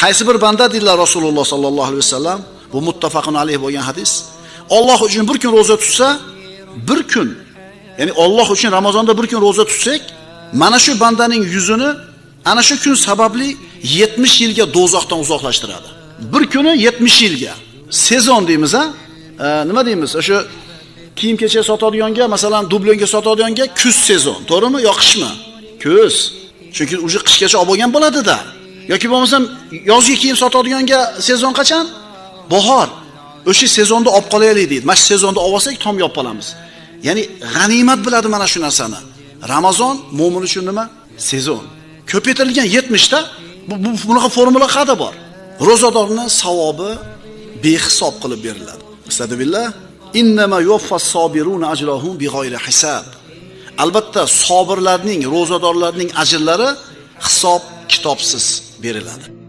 qaysi bir banda deydilar Rasululloh sallallohu alayhi vasallam, bu muttafaqun alayh bo'lgan hadis. Alloh uchun bir kun roza tutsa, bir kun, ya'ni Alloh uchun Ramazonda bir kun roza tutsak, mana shu bandaning yuzini ana shu kun sababli 70 yilga do'zaxdan uzoqlashtiradi. Bir kuni 70 yilga. Sezon deymiz ha? E, nima deymiz? O'sha kiyim kechak sotadiganga, masalan, dublonga sotadiganga kuz sezon, to'g'rimi? Yoqishmi? Kuz. Chunki uje qishgacha olib bo'lgan bo'ladi-da. Yoki bo'lmasam yozgi kiyim sotadiganga sezon qachon? Bahor. O'sha sezonda olib qolaylik deydi. Mana shu sezonda olib olsak tom yopib qolamiz. Ya'ni g'animat biladi mana shu narsani. Ramazon mo'min uchun nima? Sezon. Ko'paytirilgan 70 ta bu, bu bunaqa formula qayerda bor? Ro'zadorning savobi behisob qilib beriladi. Astagfirullah. Innama yuwaffas sobiruna ajrahum bighayri hisab. Albatta sobirlarning, ro'zadorlarning ajrlari hisob kitobsiz beriladi.